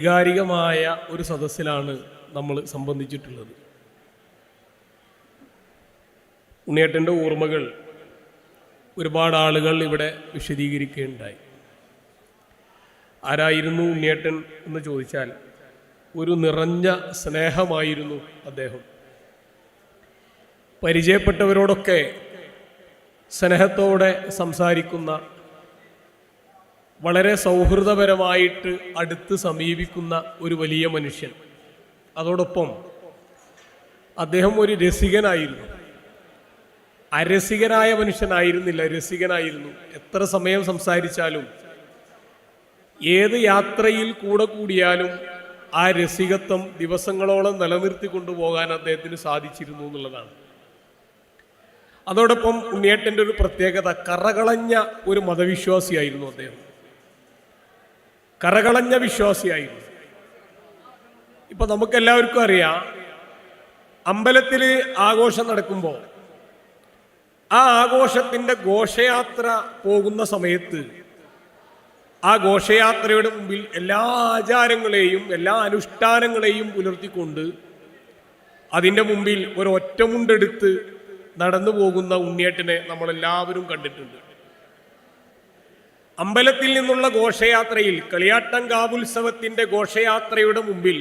വൈകാരികമായ ഒരു സദസ്സിലാണ് നമ്മൾ സംബന്ധിച്ചിട്ടുള്ളത്. ഉണ്ണിയേട്ടന്റെ ഓർമ്മകൾ ഒരുപാട് ആളുകൾ ഇവിടെ വിശദീകരിക്കുകയുണ്ടായി. ആരായിരുന്നു ഉണ്ണിയേട്ടൻ എന്ന് ചോദിച്ചാൽ ഒരു നിറഞ്ഞ സ്നേഹമായിരുന്നു അദ്ദേഹം. പരിചയപ്പെട്ടവരോടൊക്കെ സ്നേഹത്തോടെ സംസാരിക്കുന്ന വളരെ സൗഹൃദപരമായിട്ട് അടുത്ത് സമീപിക്കുന്ന ഒരു വലിയ മനുഷ്യൻ. അതോടൊപ്പം അദ്ദേഹം ഒരു രസികനായിരുന്നു. അരസികനായ മനുഷ്യനായിരുന്നില്ല രസികനായിരുന്നു. എത്ര സമയം സംസാരിച്ചാലും ഏത് യാത്രയിൽ കൂടെ കൂടിയാലും ആ രസികത്വം ദിവസങ്ങളോളം നിലനിർത്തി കൊണ്ടുപോകാൻ അദ്ദേഹത്തിന് സാധിച്ചിരുന്നു എന്നുള്ളതാണ്. അതോടൊപ്പം ഉണ്ണിയേട്ടന്റെ ഒരു പ്രത്യേകത കറകളഞ്ഞ ഒരു മതവിശ്വാസിയായിരുന്നു അദ്ദേഹം. കറകളഞ്ഞ വിശ്വാസിയായിരുന്നു. ഇപ്പൊ നമുക്കെല്ലാവർക്കും അറിയാം അമ്പലത്തിൽ ആഘോഷം നടക്കുമ്പോൾ ആ ആഘോഷത്തിന്റെ ഘോഷയാത്ര പോകുന്ന സമയത്ത് ആ ഘോഷയാത്രയുടെ മുമ്പിൽ എല്ലാ ആചാരങ്ങളെയും എല്ലാ അനുഷ്ഠാനങ്ങളെയും പുലർത്തിക്കൊണ്ട് അതിന്റെ മുമ്പിൽ ഒരു നടന്നു പോകുന്ന ഉണ്ണിയേട്ടനെ നമ്മളെല്ലാവരും കണ്ടിട്ടുണ്ട്. അമ്പലത്തിൽ നിന്നുള്ള ഘോഷയാത്രയിൽ കളിയാട്ടം കാവുത്സവത്തിന്റെ ഘോഷയാത്രയുടെ മുമ്പിൽ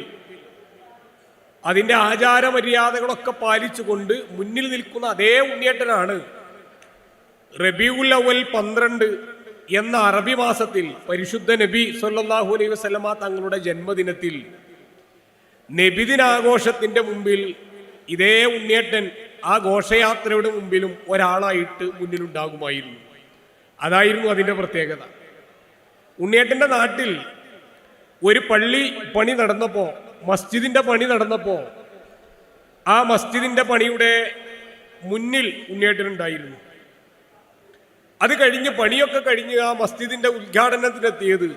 അതിന്റെ ആചാരമര്യാദകളൊക്കെ പാലിച്ചുകൊണ്ട് മുന്നിൽ നിൽക്കുന്ന അതേ ഉണ്ണിയേട്ടനാണ് റബിയുൽ അവൽ പന്ത്രണ്ട് എന്ന അറബി മാസത്തിൽ പരിശുദ്ധ നബി സൊല്ലാഹു അലൈഹി വസ്ലമ തങ്ങളുടെ ജന്മദിനത്തിൽ നബിദിനാഘോഷത്തിന്റെ മുമ്പിൽ ഇതേ ഉണ്ണിയേട്ടൻ ആ ഘോഷയാത്രയുടെ മുമ്പിലും ഒരാളായിട്ട് മുന്നിലുണ്ടാകുമായിരുന്നു. അതായിരുന്നു അതിന്റെ പ്രത്യേകത. ഉണ്ണിയേട്ടന്റെ നാട്ടിൽ ഒരു പള്ളി പണി നടന്നപ്പോൾ മസ്ജിദിന്റെ പണി നടന്നപ്പോൾ ആ മസ്ജിദിന്റെ പണിയുടെ മുന്നിൽ ഉണ്ണിയേട്ടനുണ്ടായിരുന്നു. അത് കഴിഞ്ഞ് പണിയൊക്കെ കഴിഞ്ഞ് ആ മസ്ജിദിന്റെ ഉദ്ഘാടനത്തിനെത്തിയത്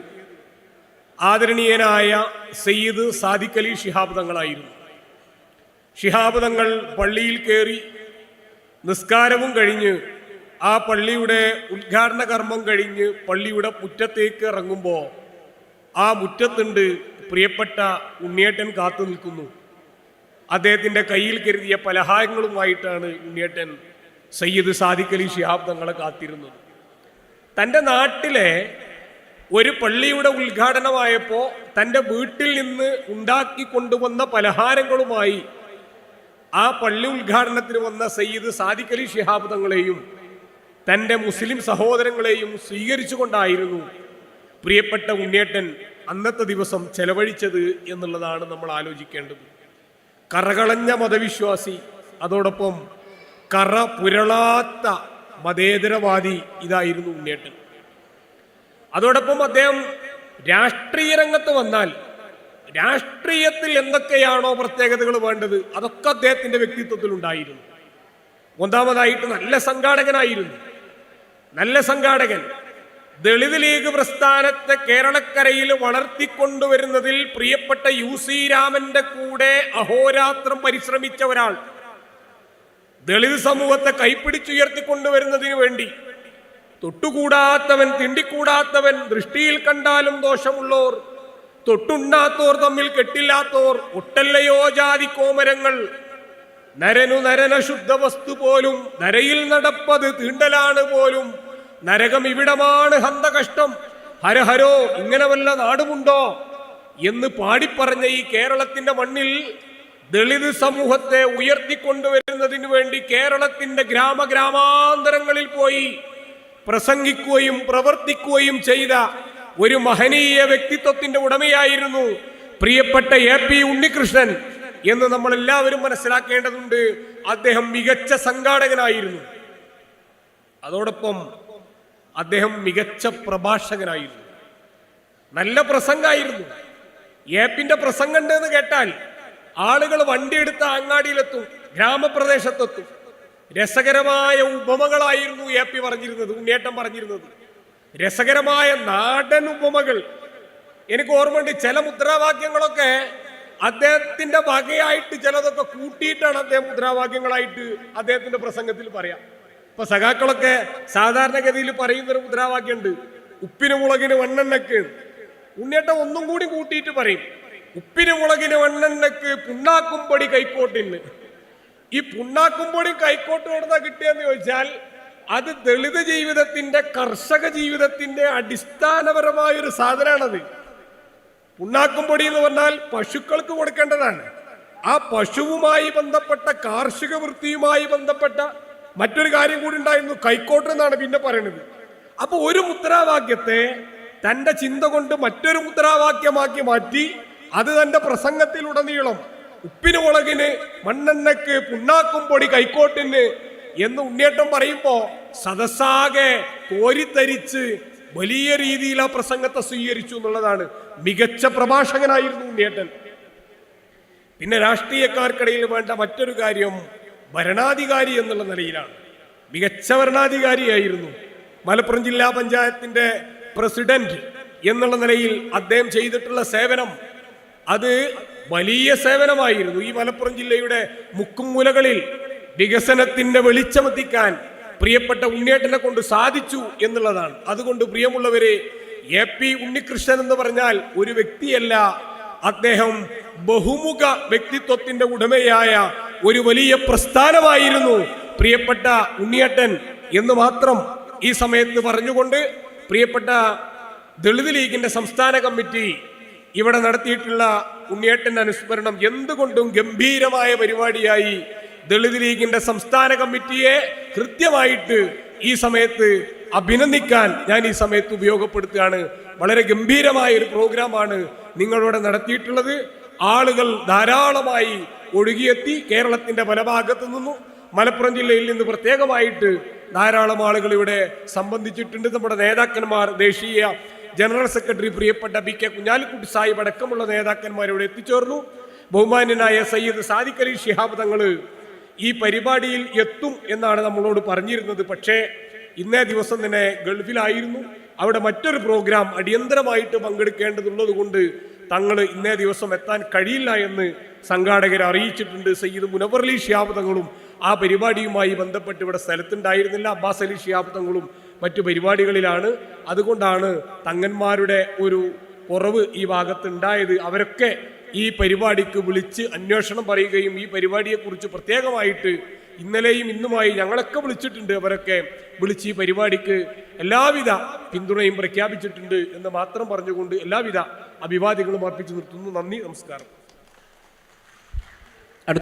ആദരണീയനായ സയ്യിദ് സാദിഖ് അലി ശിഹാബ് തങ്ങളായിരുന്നു. ഷിഹാബ് തങ്ങൾ പള്ളിയിൽ കയറി നിസ്കാരവും കഴിഞ്ഞ് ആ പള്ളിയുടെ ഉദ്ഘാടന കർമ്മം കഴിഞ്ഞ് പള്ളിയുടെ മുറ്റത്തേക്ക് ഇറങ്ങുമ്പോൾ ആ മുറ്റത്തുണ്ട് പ്രിയപ്പെട്ട ഉണ്ണിയേട്ടൻ കാത്തു നിൽക്കുന്നു. അദ്ദേഹത്തിന്റെ കയ്യിൽ കരുതിയ പലഹാരങ്ങളുമായിട്ടാണ് ഉണ്ണിയേട്ടൻ സയ്യിദ് സാദിഖ് അലി ഷിഹാബ് തങ്ങളെ കാത്തിരുന്നത്. തന്റെ നാട്ടിലെ ഒരു പള്ളിയുടെ ഉദ്ഘാടനമായപ്പോൾ തന്റെ വീട്ടിൽ നിന്ന് ഉണ്ടാക്കി കൊണ്ടുവന്ന പലഹാരങ്ങളുമായി ആ പള്ളി ഉദ്ഘാടനത്തിന് വന്ന സയ്യിദ് സാദിഖ് അലി ഷിഹാബ് തങ്ങളെയും തന്റെ മുസ്ലിം സഹോദരങ്ങളെയും സ്വീകരിച്ചുകൊണ്ടായിരുന്നു പ്രിയപ്പെട്ട ഉണ്ണിയേട്ടൻ അന്നത്തെ ദിവസം ചെലവഴിച്ചത് എന്നുള്ളതാണ് നമ്മൾ ആലോചിക്കേണ്ടത്. കറകളഞ്ഞ മതവിശ്വാസി അതോടൊപ്പം കറ പുരളാത്ത മതേതരവാദി ഇതായിരുന്നു ഉണ്ണിയേട്ടൻ. അതോടൊപ്പം അദ്ദേഹം രാഷ്ട്രീയ രംഗത്ത് വന്നാൽ രാഷ്ട്രീയത്തിൽ എന്തൊക്കെയാണോ പ്രത്യേകതകൾ വേണ്ടത് അതൊക്കെ അദ്ദേഹത്തിന്റെ വ്യക്തിത്വത്തിൽ ഉണ്ടായിരുന്നു ഒന്നാമതായിട്ട് നല്ല സംഘാടകനായിരുന്നു. നല്ല സംഘാടകൻ. ദളിത് ലീഗ് പ്രസ്ഥാനത്തെ കേരളക്കരയിൽ വളർത്തിക്കൊണ്ടുവരുന്നതിൽ പ്രിയപ്പെട്ട യു സി രാമന്റെ കൂടെ അഹോരാത്രം പരിശ്രമിച്ച ഒരാൾ. ദളിത് സമൂഹത്തെ കൈപ്പിടിച്ചുയർത്തിക്കൊണ്ടുവരുന്നതിന് വേണ്ടി തൊട്ടുകൂടാത്തവൻ തിണ്ടിക്കൂടാത്തവൻ ദൃഷ്ടിയിൽ കണ്ടാലും ദോഷമുള്ളോർ തൊട്ടുണ്ടാത്തോർ തമ്മിൽ കെട്ടില്ലാത്തോർ ഒട്ടല്ലയോ ജാതി കോമരങ്ങൾ. നരനു നരന ശുദ്ധ വസ്തു പോലും നരയിൽ നടപ്പത് തീണ്ടലാണ് പോലും നരകം ഇവിടമാണ് ഹന്തകഷ്ടം. ഹരഹരോ ഇങ്ങനെ വല്ല നാടുമുണ്ടോ? എന്ന് പാടിപ്പറഞ്ഞ ഈ കേരളത്തിന്റെ മണ്ണിൽ ദളിത് സമൂഹത്തെ ഉയർത്തിക്കൊണ്ടുവരുന്നതിനു വേണ്ടി കേരളത്തിന്റെ ഗ്രാമഗ്രാമാന്തരങ്ങളിൽ പോയി പ്രസംഗിക്കുകയും പ്രവർത്തിക്കുകയും ചെയ്ത ഒരു മഹനീയ വ്യക്തിത്വത്തിന്റെ ഉടമയായിരുന്നു പ്രിയപ്പെട്ട എ പി ഉണ്ണികൃഷ്ണൻ എന്ന് നമ്മൾ എല്ലാവരും മനസ്സിലാക്കേണ്ടതുണ്ട്. അദ്ദേഹം മികച്ച സംഘാടകനായിരുന്നു. അതോടൊപ്പം അദ്ദേഹം മികച്ച പ്രഭാഷകനായിരുന്നു. നല്ല പ്രസംഗമായിരുന്നു ഏപ്പിന്റെ പ്രസംഗം എന്ന് കേട്ടാൽ ആളുകൾ വണ്ടിയെടുത്ത് അങ്ങാടിയിലെത്തും ഗ്രാമപ്രദേശത്തെത്തും. രസകരമായ ഉപമകളായിരുന്നു എ പി പറഞ്ഞിരുന്നത് ഉണ്ണിയേട്ടൻ പറഞ്ഞിരുന്നത്. രസകരമായ നാടൻ ഉപമകൾ. എനിക്ക് ഓർമ്മയുണ്ട് ചില മുദ്രാവാക്യങ്ങളൊക്കെ അദ്ദേഹത്തിന്റെ വകയായിട്ട് ചിലതൊക്കെ കൂട്ടിയിട്ടാണ് അദ്ദേഹം മുദ്രാവാക്യങ്ങളായിട്ട് അദ്ദേഹത്തിന്റെ പ്രസംഗത്തിൽ പറയാം. ഇപ്പൊ സഖാക്കളൊക്കെ സാധാരണഗതിയിൽ പറയുന്നൊരു മുദ്രാവാക്യമുണ്ട്. ഉപ്പിന് മുളകിന് വണ്ണെണ്ണക്ക്. ഉണ്ണിയേട്ടൻ ഒന്നും കൂടി കൂട്ടിയിട്ട് പറയും ഉപ്പിന് മുളകിന് വണ്ണെണ്ണക്ക് പുണ്ണാക്കുംപൊടി കൈക്കോട്ടിന്. ഈ പുണ്ണാക്കുംപൊടി കൈക്കോട്ട് കൊടുത്താ കിട്ടിയെന്ന് ചോദിച്ചാൽ അത് ദളിത് ജീവിതത്തിന്റെ കർഷക ജീവിതത്തിന്റെ അടിസ്ഥാനപരമായ ഒരു സാധനമാണത് പുണ്ണാക്കുംപൊടി എന്ന് പറഞ്ഞാൽ പശുക്കൾക്ക് കൊടുക്കേണ്ടതാണ്. ആ പശുവുമായി ബന്ധപ്പെട്ട കാർഷിക വൃത്തിയുമായി ബന്ധപ്പെട്ട മറ്റൊരു കാര്യം കൂടി ഉണ്ടായിരുന്നു. കൈക്കോട്ട് എന്നാണ് പിന്നെ പറയുന്നത് അപ്പൊ ഒരു മുദ്രാവാക്യത്തെ തന്റെ ചിന്ത കൊണ്ട് മറ്റൊരു മുദ്രാവാക്യമാക്കി മാറ്റി അത് തന്റെ പ്രസംഗത്തിലുടനീളം ഉപ്പിന് മുളകിന് മണ്ണെണ്ണക്ക് പുണ്ണാക്കും പൊടി കൈക്കോട്ടിന് എന്ന് ഉണ്ണേട്ടം പറയുമ്പോ സദസ്സാകെ കോരിത്തരിച്ച് വലിയ രീതിയിൽ ആ പ്രസംഗത്തെ സ്വീകരിച്ചു എന്നുള്ളതാണ്. മികച്ച പ്രഭാഷകനായിരുന്നു ഉണ്ണേട്ടൻ പിന്നെ രാഷ്ട്രീയക്കാർക്കിടയിൽ വേണ്ട മറ്റൊരു കാര്യം ഭരണാധികാരി എന്നുള്ള നിലയിലാണ്. മികച്ച ഭരണാധികാരിയായിരുന്നു മലപ്പുറം ജില്ലാ പഞ്ചായത്തിന്റെ പ്രസിഡന്റ് എന്നുള്ള നിലയിൽ അദ്ദേഹം ചെയ്തിട്ടുള്ള സേവനം. അത് വലിയ സേവനമായിരുന്നു. ഈ മലപ്പുറം ജില്ലയുടെ മുക്കും മൂലകളിൽ വികസനത്തിന്റെ വെളിച്ചമെത്തിക്കാൻ പ്രിയപ്പെട്ട ഉണ്ണിയേട്ടനെ കൊണ്ട് സാധിച്ചു എന്നുള്ളതാണ്. അതുകൊണ്ട് പ്രിയമുള്ളവരെ എ പി ഉണ്ണികൃഷ്ണൻ എന്ന് പറഞ്ഞാൽ ഒരു വ്യക്തിയല്ല അദ്ദേഹം ബഹുമുഖ വ്യക്തിത്വത്തിന്റെ ഉടമയായ ഒരു വലിയ പ്രസ്ഥാനമായിരുന്നു പ്രിയപ്പെട്ട ഉണ്ണിയേട്ടൻ എന്ന് മാത്രം ഈ സമയത്ത് പറഞ്ഞുകൊണ്ട് പ്രിയപ്പെട്ട ദളിത് ലീഗിന്റെ സംസ്ഥാന കമ്മിറ്റി ഇവിടെ നടത്തിയിട്ടുള്ള ഉണ്ണിയേട്ടൻ അനുസ്മരണം എന്തുകൊണ്ടും ഗംഭീരമായ പരിപാടിയായി ദളിത് ലീഗിന്റെ സംസ്ഥാന കമ്മിറ്റിയെ കൃത്യമായിട്ട് ഈ സമയത്ത് അഭിനന്ദിക്കാൻ ഞാൻ ഈ സമയത്ത് ഉപയോഗപ്പെടുത്തുകയാണ്. വളരെ ഗംഭീരമായ ഒരു പ്രോഗ്രാമാണ് നിങ്ങളിവിടെ നടത്തിയിട്ടുള്ളത്. ആളുകൾ ധാരാളമായി ഒഴുകിയെത്തി കേരളത്തിന്റെ പല ഭാഗത്തു നിന്നും മലപ്പുറം ജില്ലയിൽ നിന്ന് പ്രത്യേകമായിട്ട് ധാരാളം ആളുകൾ ഇവിടെ സംബന്ധിച്ചിട്ടുണ്ട്. നമ്മുടെ നേതാക്കന്മാർ ദേശീയ ജനറൽ സെക്രട്ടറി പ്രിയപ്പെട്ട ബി കെ കുഞ്ഞാലിക്കുട്ടി സാഹിബ് അടക്കമുള്ള നേതാക്കന്മാർ ഇവിടെ എത്തിച്ചേർന്നു. ബഹുമാന്യനായ സയ്യിദ് സാദിഖ് അലി ഷിഹാബ് തങ്ങൾ ഈ പരിപാടിയിൽ എത്തും എന്നാണ് നമ്മളോട് പറഞ്ഞിരുന്നത്. പക്ഷേ ഇന്നേ ദിവസം തന്നെ ഗൾഫിലായിരുന്നു. അവിടെ മറ്റൊരു പ്രോഗ്രാം അടിയന്തരമായിട്ട് പങ്കെടുക്കേണ്ടതുള്ളത് കൊണ്ട് തങ്ങൾ ഇന്നേ ദിവസം എത്താൻ കഴിയില്ല എന്ന് സംഘാടകർ അറിയിച്ചിട്ടുണ്ട്. സയ്യിദ് മുനവർലി ഷിയാബ് തങ്ങളും ആ പരിപാടിയുമായി ബന്ധപ്പെട്ട് ഇവിടെ സ്ഥലത്തുണ്ടായിരുന്നില്ല. അബ്ബാസ് അലി ഷിയാബ് തങ്ങളും മറ്റു പരിപാടികളിലാണ്. അതുകൊണ്ടാണ് തങ്ങന്മാരുടെ ഒരു കുറവ് ഈ ഭാഗത്ത് ഉണ്ടായത് അവരൊക്കെ ഈ പരിപാടിക്ക് വിളിച്ച് അന്വേഷണം പറയുകയും ഈ പരിപാടിയെക്കുറിച്ച് പ്രത്യേകമായിട്ട് ഇന്നലെയും ഇന്നുമായി ഞങ്ങളൊക്കെ വിളിച്ചിട്ടുണ്ട്. അവരൊക്കെ വിളിച്ച് ഈ പരിപാടിക്ക് എല്ലാവിധ പിന്തുണയും പ്രഖ്യാപിച്ചിട്ടുണ്ട് എന്ന് മാത്രം പറഞ്ഞുകൊണ്ട് എല്ലാവിധ അഭിവാദികളും അർപ്പിച്ചു നിർത്തുന്നു. നന്ദി നമസ്കാരം.